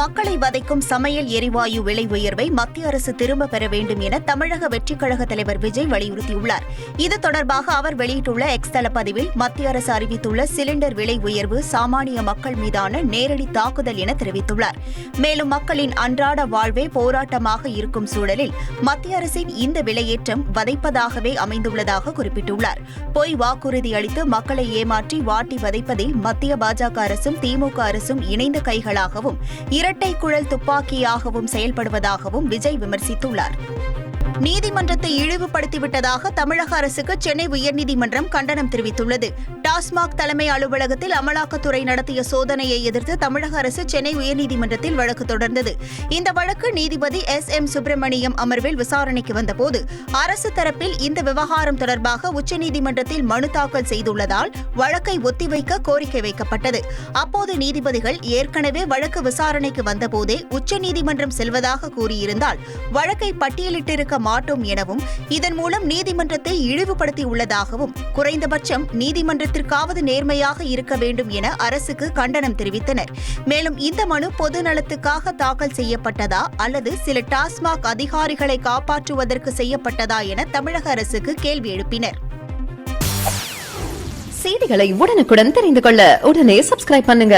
மக்களை வதைக்கும் சமையல் எரிவாயு விலை உயர்வை மத்திய அரசு திரும்ப பெற வேண்டும் என தமிழக வெற்றிக் கழக தலைவர் விஜய் வலியுறுத்தியுள்ளார். இது தொடர்பாக அவர் வெளியிட்டுள்ள எக்ஸ் தள பதிவில் மத்திய அரசு அறிவித்துள்ள சிலிண்டர் விலை உயர்வு சாமானிய மக்கள் மீதான நேரடி தாக்குதல் என தெரிவித்துள்ளார். மேலும் மக்களின் அன்றாட வாழ்வே போராட்டமாக இருக்கும் சூழலில் மத்திய அரசின் இந்த விலையேற்றம் வதைப்பதாகவே அமைந்துள்ளதாக குறிப்பிட்டுள்ளார். பொய் வாக்குறுதி அளித்து மக்களை ஏமாற்றி வாட்டி வதைப்பதில் மத்திய பாஜக அரசும் திமுக அரசும் இணைந்த கைகளாகவும் இரட்டை குழல் துப்பாக்கியாகவும் செயல்படுவதாகவும் விஜய் விமர்சித்துள்ளார். நீதிமன்றத்தை இழிவுபடுத்திவிட்டதாக தமிழக அரசுக்கு சென்னை உயர்நீதிமன்றம் கண்டனம் தெரிவித்துள்ளது. டாஸ்மாக் தலைமை அலுவலகத்தில் அமலாக்கத்துறை நடத்திய சோதனையை எதிர்த்து தமிழக அரசு சென்னை உயர்நீதிமன்றத்தில் வழக்கு தொடர்ந்தது. இந்த வழக்கு நீதிபதி எஸ். எம். சுப்பிரமணியம் அமர்வில் விசாரணைக்கு வந்தபோது அரசு தரப்பில் இந்த விவகாரம் தொடர்பாக உச்சநீதிமன்றத்தில் மனு தாக்கல் செய்துள்ளதால் வழக்கை ஒத்திவைக்க கோரிக்கை வைக்கப்பட்டது. அப்போது நீதிபதிகள் ஏற்கனவே வழக்கு விசாரணைக்கு வந்தபோதே உச்சநீதிமன்றம் செல்வதாக கூறியிருந்தால் வழக்கை பட்டியலிட்டிருக்க மாட்டோம் எனவும் இதன் மூலம் நீதிமன்றத்தை இழிவுபடுத்தியுள்ளதாகவும் குறைந்தபட்சம் நீதிமன்றத்திற்காவது நேர்மையாக இருக்க வேண்டும் என அரசுக்கு கண்டனம் தெரிவித்தனர். மேலும் இந்த மனு பொது நலத்துக்காக தாக்கல் செய்யப்பட்டதா அல்லது சில டாஸ்மாக் அதிகாரிகளை காப்பாற்றுவதற்கு செய்யப்பட்டதா என தமிழக அரசுக்கு கேள்வி எழுப்பினர். செய்திகளை உடனுக்குடன் தெரிந்து கொள்ள உடனே சப்ஸ்கிரைப் பண்ணுங்க.